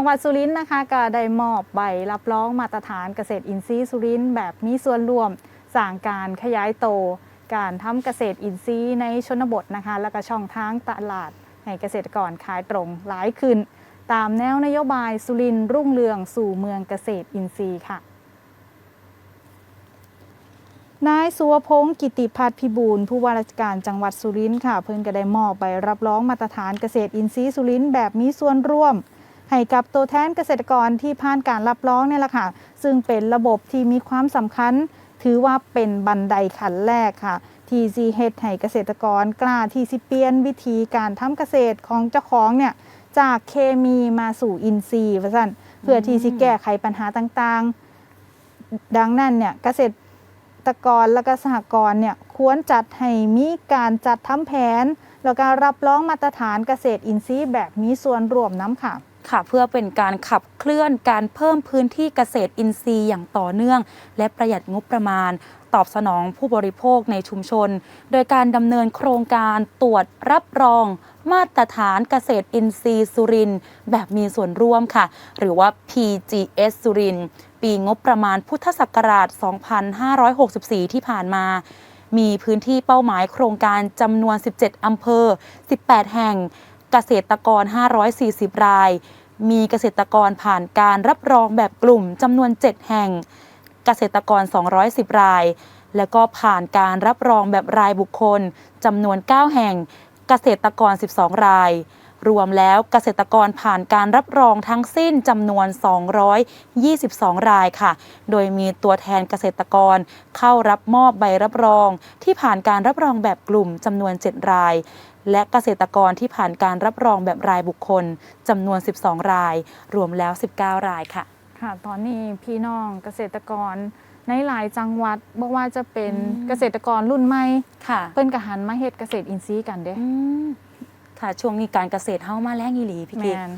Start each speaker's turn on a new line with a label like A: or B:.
A: จังหวัดสุรินทร์นะคะก็ได้มอบใบรับรองมาตรฐานเกษตรอินทรีย์สุรินทร์แบบมีส่วนร่วมสร้างการขยายโต การทำเกษตรอินทรีย์ในชนบทนะคะ แล้วก็ช่องทางตลาดให้เกษตรกรขายตรงหลายขึ้น ตามแนวนโยบายสุรินทร์รุ่งเรืองสู่เมืองเกษตรอินทรีย์ค่ะนายสุวพงศ์กิติพัฒน์พิบูลผู้ว่าราชการจังหวัดสุรินทร์ค่ะ เพิ่นก็ได้มอบใบรับรองมาตรฐานเกษตรอินทรีย์สุรินทร์แบบมีส่วนร่วม ให้กับตัวแทนเกษตรกรที่ผ่านการรับรองเนี่ยแหละค่ะ ซึ่งเป็นระบบที่มีความสำคัญ ถือว่าเป็นบันไดขั้นแรกค่ะ ที่ซีเฮดให้เกษตรกรกล้าที่สิเปลี่ยนวิธีการทำเกษตรของเจ้าของเนี่ยจากเคมีมาสู่อินทรีย์ว่าซั่นเพื่อที่สิแก้ไขปัญหาต่างๆ ดังนั้นเนี่ยเกษตรกรและก็สหกรณ์เนี่ยควรจัดให้มีการจัดทำแผน แล้วก็รับรองมาตรฐานเกษตรอินทรีย์แบบมีส่วนรวมน้ำค่ะ
B: ค่ะเพื่อเป็นการขับเคลื่อนการเพิ่มพื้นที่เกษตรอินทรีย์อย่างต่อเนื่อง และประหยัดงบประมาณ ตอบสนองผู้บริโภคในชุมชน โดยการดำเนินโครงการตรวจรับรอง มาตรฐานเกษตรอินทรีย์สุรินแบบมีส่วนร่วมค่ะ หรือว่า PGS สุรินปีงบประมาณพุทธศักราช 2564 ที่ผ่านมามีพื้นที่เป้าหมายโครงการจำนวน 17 อำเภอ 18 แห่ง เกษตรกร 540 ราย มีเกษตรกรผ่านการรับรองแบบกลุ่มจำนวน 7 แห่ง เกษตรกร 210 ราย แล้วก็ผ่านการรับรองแบบรายบุคคลจำนวน 9 แห่ง เกษตรกร 12 ราย รวมแล้วเกษตรกรผ่านการรับรองทั้งสิ้นจำนวน 222 รายค่ะ โดยมีตัวแทนเกษตรกรเข้ารับมอบใบรับรอง ที่ผ่านการรับรองแบบกลุ่มจำนวน 7 ราย และเกษตรกรที่ผ่านการรับรองแบบรายบุคคลจำนวน 12 ราย รวมแล้ว 19 รายค่ะ
A: ค่ะตอนนี้พี่น้องเกษตรกรในหลายจังหวัดบอกว่าจะเป็น
B: อืม
A: เกษตรกรรุ่นใหม่
B: ค่ะ
A: เพิ่นกหันมาเฮ็ดเกษตรอินทรีย์กันเด้
B: อืมค่ะช่วงนี้การเกษตรเฮ้ามาแรงอีหลีพี่
A: แม
B: กิ๊ก
A: น